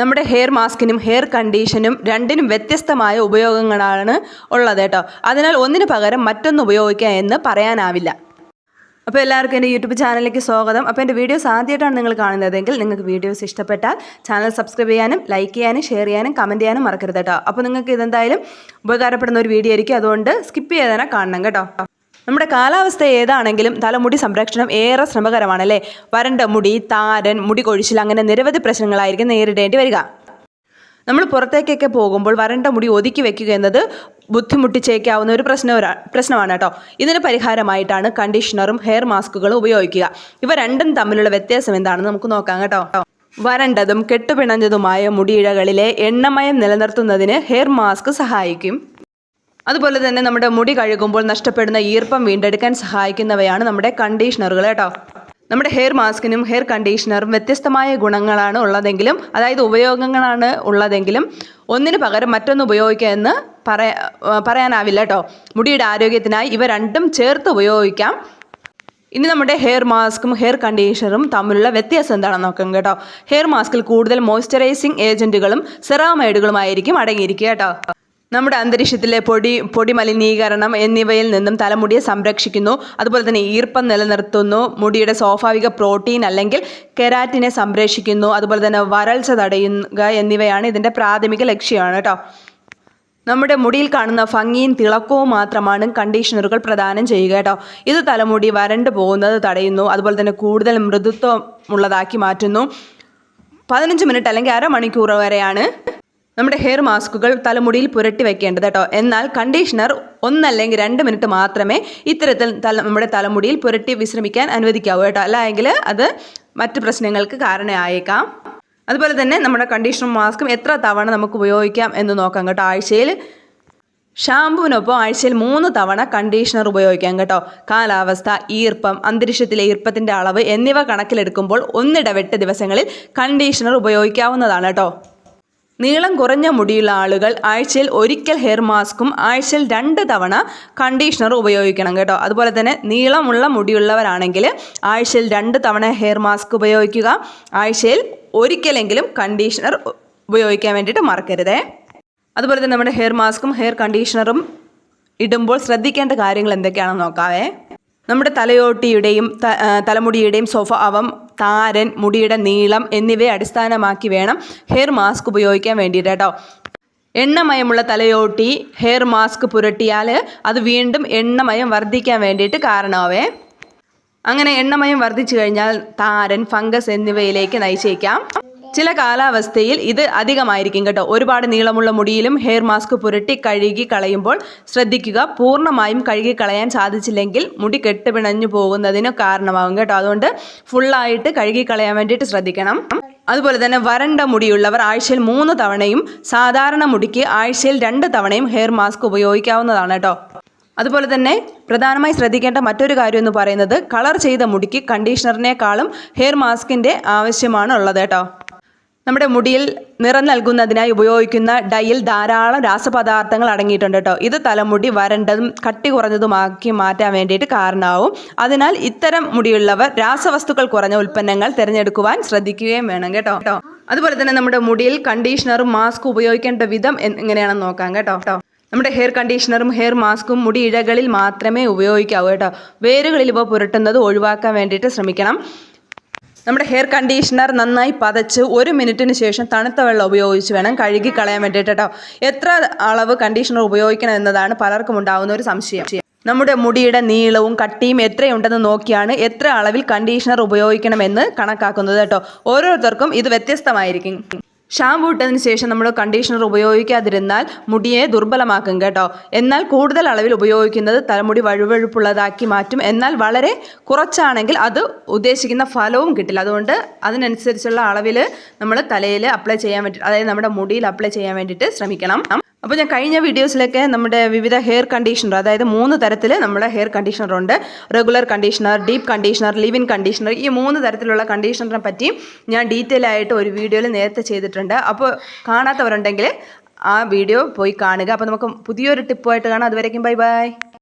നമ്മുടെ hair മാസ്കിനും hair കണ്ടീഷനും രണ്ടിനും വ്യത്യസ്തമായ ഉപയോഗങ്ങളാണ് ഉള്ളത് കേട്ടോ. അതിനാൽ ഒന്നിന് പകരം മറ്റൊന്ന് ഉപയോഗിക്കുക എന്ന് പറയാനാവില്ല. അപ്പോൾ എല്ലാവർക്കും എന്റെ യൂട്യൂബ് ചാനലിലേക്ക് സ്വാഗതം. അപ്പോൾ എന്റെ വീഡിയോസ് ആദ്യമായിട്ടാണ് നിങ്ങൾ കാണുന്നതെങ്കിൽ നിങ്ങൾക്ക് വീഡിയോസ് ഇഷ്ടപ്പെട്ടാൽ ചാനൽ സബ്സ്ക്രൈബ് ചെയ്യാനും ലൈക്ക് ചെയ്യാനും ഷെയർ ചെയ്യാനും കമന്റ് ചെയ്യാനും മറക്കരുത് കേട്ടോ. അപ്പോൾ നിങ്ങൾക്ക് ഇതെന്തായാലും ഉപകാരപ്പെടുന്ന ഒരു വീഡിയോ ആയിരിക്കും. അതുകൊണ്ട് സ്കിപ്പ് ചെയ്താൽ കാണണം കേട്ടോ. നമ്മുടെ കാലാവസ്ഥ ഏതാണെങ്കിലും തലമുടി സംരക്ഷണം ഏറെ ശ്രമകരമാണല്ലേ? വരണ്ട മുടി താരൻ മുടി കൊഴിച്ചിൽ അങ്ങനെ നിരവധി പ്രശ്നങ്ങളായിരിക്കും നേരിടേണ്ടി വരിക. നമ്മൾ പുറത്തേക്കൊക്കെ പോകുമ്പോൾ വരണ്ട മുടി ഒതുക്കി വെക്കുക എന്നത് ബുദ്ധിമുട്ടിച്ചേക്കാവുന്ന ഒരു പ്രശ്ന പ്രശ്നമാണ് കേട്ടോ. ഇതിന് പരിഹാരമായിട്ടാണ് കണ്ടീഷണറും ഹെയർ മാസ്കുകളും ഉപയോഗിക്കുക. ഇവ രണ്ടും തമ്മിലുള്ള വ്യത്യാസം എന്താണെന്ന് നമുക്ക് നോക്കാം കേട്ടോ. വരണ്ടതും കെട്ടുപിണഞ്ഞതുമായ മുടിയിഴകളിലെ എണ്ണമയം നിലനിർത്തുന്നതിന് ഹെയർ മാസ്ക് സഹായിക്കും. അതുപോലെ തന്നെ നമ്മുടെ മുടി കഴുകുമ്പോൾ നഷ്ടപ്പെടുന്ന ഈർപ്പം വീണ്ടെടുക്കാൻ സഹായിക്കുന്നവയാണ് നമ്മുടെ കണ്ടീഷണറുകൾ കേട്ടോ. നമ്മുടെ ഹെയർ മാസ്കിനും ഹെയർ കണ്ടീഷണറും വ്യത്യസ്തമായ ഗുണങ്ങളാണ് ഉള്ളതെങ്കിലും അതായത് ഉപയോഗങ്ങളാണ് ഉള്ളതെങ്കിലും ഒന്നിന് പകരം മറ്റൊന്ന് ഉപയോഗിക്കുക എന്ന് പറയാ പറയാനാവില്ല കേട്ടോ. മുടിയുടെ ആരോഗ്യത്തിനായി ഇവ രണ്ടും ചേർത്ത് ഉപയോഗിക്കാം. ഇനി നമ്മുടെ ഹെയർ മാസ്കും ഹെയർ കണ്ടീഷണറും തമ്മിലുള്ള വ്യത്യാസം എന്താണെന്ന് നോക്കാം കേട്ടോ. ഹെയർ മാസ്കിൽ കൂടുതൽ മോയ്സ്ചറൈസിങ് ഏജന്റുകളും സെറാമൈഡുകളുമായിരിക്കും അടങ്ങിയിരിക്കുക കേട്ടോ. നമ്മുടെ അന്തരീക്ഷത്തിലെ പൊടി പൊടി മലിനീകരണം എന്നിവയിൽ നിന്നും തലമുടിയെ സംരക്ഷിക്കുന്നു. അതുപോലെ തന്നെ ഈർപ്പം നിലനിർത്തുന്നു. മുടിയുടെ സ്വാഭാവിക പ്രോട്ടീൻ അല്ലെങ്കിൽ കെരാറ്റിനെ സംരക്ഷിക്കുന്നു. അതുപോലെ തന്നെ വരൾച്ച തടയുക എന്നിവയാണ് ഇതിന്റെ പ്രാഥമിക ലക്ഷ്യമാണ് കേട്ടോ. നമ്മുടെ മുടിയിൽ കാണുന്ന ഭംഗിയും തിളക്കവും മാത്രമാണ് കണ്ടീഷണറുകൾ പ്രദാനം ചെയ്യുക കേട്ടോ. ഇത് തലമുടി വരണ്ടു പോകുന്നത് തടയുന്നു. അതുപോലെ തന്നെ കൂടുതൽ മൃദുത്വം ഉള്ളതാക്കി മാറ്റുന്നു. പതിനഞ്ച് മിനിറ്റ് അല്ലെങ്കിൽ അരമണിക്കൂർ വരെയാണ് നമ്മുടെ ഹെയർ മാസ്കുകൾ തലമുടിയിൽ പുരട്ടി വെക്കേണ്ടത് കേട്ടോ. എന്നാൽ കണ്ടീഷണർ ഒന്നല്ലെങ്കിൽ രണ്ട് മിനിറ്റ് മാത്രമേ ഇത്തരത്തിൽ തല നമ്മുടെ തലമുടിയിൽ പുരട്ടി വിശ്രമിക്കാൻ അനുവദിക്കാവൂ കേട്ടോ. അല്ലെങ്കിൽ അത് മറ്റ് പ്രശ്നങ്ങൾക്ക് കാരണമായേക്കാം. അതുപോലെ തന്നെ നമ്മുടെ കണ്ടീഷണർ മാസ്കും എത്ര തവണ നമുക്ക് ഉപയോഗിക്കാം എന്ന് നോക്കാം കേട്ടോ. ആഴ്ചയിൽ ഷാമ്പുവിനൊപ്പം ആഴ്ചയിൽ മൂന്ന് തവണ കണ്ടീഷണർ ഉപയോഗിക്കാം കേട്ടോ. കാലാവസ്ഥ ഈർപ്പം അന്തരീക്ഷത്തിലെ ഈർപ്പത്തിന്റെ അളവ് എന്നിവ കണക്കിലെടുക്കുമ്പോൾ ഒന്നിടവിട്ട ദിവസങ്ങളിൽ കണ്ടീഷണർ ഉപയോഗിക്കാവുന്നതാണ് കേട്ടോ. നീളം കുറഞ്ഞ മുടിയുള്ള ആളുകൾ ആഴ്ചയിൽ ഒരിക്കൽ ഹെയർ മാസ്കും ആഴ്ചയിൽ രണ്ട് തവണ കണ്ടീഷണർ ഉപയോഗിക്കണം കേട്ടോ. അതുപോലെ തന്നെ നീളമുള്ള മുടിയുള്ളവരാണെങ്കിൽ ആഴ്ചയിൽ രണ്ട് തവണ ഹെയർ മാസ്ക് ഉപയോഗിക്കുക. ആഴ്ചയിൽ ഒരിക്കലെങ്കിലും കണ്ടീഷണർ ഉപയോഗിക്കാൻ വേണ്ടിയിട്ട് മറക്കരുതേ. അതുപോലെ തന്നെ നമ്മുടെ ഹെയർ മാസ്കും ഹെയർ കണ്ടീഷണറും ഇടുമ്പോൾ ശ്രദ്ധിക്കേണ്ട കാര്യങ്ങൾ എന്തൊക്കെയാണെന്ന് നോക്കാവേ. നമ്മുടെ തലയോട്ടിയുടെയും തലമുടിയുടെയും സ്വഭാവം താരൻ മുടിയുടെ നീളം എന്നിവയെ അടിസ്ഥാനമാക്കി വേണം ഹെയർ മാസ്ക് ഉപയോഗിക്കാൻ വേണ്ടിയിട്ട് കേട്ടോ. എണ്ണമയമുള്ള തലയോട്ടി ഹെയർ മാസ്ക് പുരട്ടിയാൽ അത് വീണ്ടും എണ്ണമയം വർദ്ധിക്കാൻ വേണ്ടിയിട്ട് കാരണമാവേ. അങ്ങനെ എണ്ണമയം വർദ്ധിച്ചു കഴിഞ്ഞാൽ താരൻ ഫംഗസ് എന്നിവയിലേക്ക് നയിച്ചേക്കാം. ചില കാലാവസ്ഥയിൽ ഇത് അധികമായിരിക്കും കേട്ടോ. ഒരുപാട് നീളമുള്ള മുടിയിലും ഹെയർ മാസ്ക് പുരട്ടി കഴുകി കളയുമ്പോൾ ശ്രദ്ധിക്കുക. പൂർണമായും കഴുകി കളയാൻ സാധിച്ചില്ലെങ്കിൽ മുടി കെട്ടുപിണഞ്ഞു പോകുന്നതിന് കാരണമാകും കേട്ടോ. അതുകൊണ്ട് ഫുള്ളായിട്ട് കഴുകി കളയാൻ വേണ്ടിയിട്ട് ശ്രദ്ധിക്കണം. അതുപോലെ തന്നെ വരണ്ട മുടിയുള്ളവർ ആഴ്ചയിൽ മൂന്ന് തവണയും സാധാരണ മുടിക്ക് ആഴ്ചയിൽ രണ്ട് തവണയും ഹെയർ മാസ്ക് ഉപയോഗിക്കാവുന്നതാണ് കേട്ടോ. അതുപോലെ തന്നെ പ്രധാനമായി ശ്രദ്ധിക്കേണ്ട മറ്റൊരു കാര്യം എന്ന് പറയുന്നത് കളർ ചെയ്ത മുടിക്ക് കണ്ടീഷണറിനേക്കാളും ഹെയർ മാസ്കിന്റെ ആവശ്യമാണ് ഉള്ളത് കേട്ടോ. നമ്മുടെ മുടിയിൽ നിറം നൽകുന്നതിനായി ഉപയോഗിക്കുന്ന ഡൈയിൽ ധാരാളം രാസപദാർത്ഥങ്ങൾ അടങ്ങിയിട്ടുണ്ട് കേട്ടോ. ഇത് തലമുടി വരണ്ടതും കട്ടി കുറഞ്ഞതുമാക്കി മാറ്റാൻ വേണ്ടിയിട്ട് കാരണമാവും. അതിനാൽ ഇത്തരം മുടിയുള്ളവർ രാസവസ്തുക്കൾ കുറഞ്ഞ ഉൽപ്പന്നങ്ങൾ തിരഞ്ഞെടുക്കുവാൻ ശ്രദ്ധിക്കുകയും വേണം കേട്ടോ. കേട്ടോ അതുപോലെ തന്നെ നമ്മുടെ മുടിയിൽ കണ്ടീഷണറും മാസ്കും ഉപയോഗിക്കേണ്ട വിധം എങ്ങനെയാണെന്ന് നോക്കാം കേട്ടോ കേട്ടോ. നമ്മുടെ ഹെയർ കണ്ടീഷണറും ഹെയർ മാസ്കും മുടി ഇഴകളിൽ മാത്രമേ ഉപയോഗിക്കാവൂ കേട്ടോ. വേരുകളിൽ ഇവ പുരട്ടുന്നത് ഒഴിവാക്കാൻ വേണ്ടിയിട്ട് ശ്രമിക്കണം. നമ്മുടെ ഹെയർ കണ്ടീഷണർ നന്നായി പതച്ച് ഒരു മിനിറ്റിന് ശേഷം തണുത്ത വെള്ളം ഉപയോഗിച്ച് വേണം കഴുകി കളയാൻ വേണ്ടിയിട്ട് കേട്ടോ. എത്ര അളവ് കണ്ടീഷണർ ഉപയോഗിക്കണം എന്നതാണ് പലർക്കും ഉണ്ടാകുന്ന ഒരു സംശയം. നമ്മുടെ മുടിയുടെ നീളവും കട്ടിയും എത്രയുണ്ടെന്ന് നോക്കിയാണ് എത്ര അളവിൽ കണ്ടീഷണർ ഉപയോഗിക്കണമെന്ന് കണക്കാക്കുന്നത് കേട്ടോ. ഓരോരുത്തർക്കും ഇത് വ്യത്യസ്തമായിരിക്കും. ഷാമ്പു ഇട്ടതിന് ശേഷം നമ്മൾ കണ്ടീഷണർ ഉപയോഗിക്കാതിരുന്നാൽ മുടിയെ ദുർബലമാക്കും കേട്ടോ. എന്നാൽ കൂടുതൽ അളവിൽ ഉപയോഗിക്കുന്നത് തലമുടി വഴുവഴുപ്പുള്ളതാക്കി മാറ്റും. എന്നാൽ വളരെ കുറച്ചാണെങ്കിൽ അത് ഉദ്ദേശിക്കുന്ന ഫലവും കിട്ടില്ല. അതുകൊണ്ട് അതിനനുസരിച്ചുള്ള അളവിൽ നമ്മൾ തലയിൽ അപ്ലൈ ചെയ്യാൻ വേണ്ടി അതായത് നമ്മുടെ മുടിയിൽ അപ്ലൈ ചെയ്യാൻ വേണ്ടിയിട്ട് ശ്രമിക്കണം. അപ്പോൾ ഞാൻ കഴിഞ്ഞ വീഡിയോസിലൊക്കെ നമ്മുടെ വിവിധ ഹെയർ കണ്ടീഷണർ അതായത് മൂന്ന് തരത്തിൽ നമ്മുടെ ഹെയർ കണ്ടീഷണർ ഉണ്ട്. Regular conditioner deep conditioner leave in conditioner ഈ മൂന്ന് തരത്തിലുള്ള കണ്ടീഷണറിനെ പറ്റി ഞാൻ ഡീറ്റെയിൽ ആയിട്ട് ഒരു വീഡിയോയിൽ നേരത്തെ ചെയ്തിട്ടുണ്ട്. അപ്പോൾ കാണാത്തവരുണ്ടെങ്കിൽ ആ വീഡിയോ പോയി കാണുക. അപ്പോൾ നമുക്ക് പുതിയൊരു ടിപ്പുമായിട്ട് കാണാം. അതുവരേക്കും ബൈ ബൈ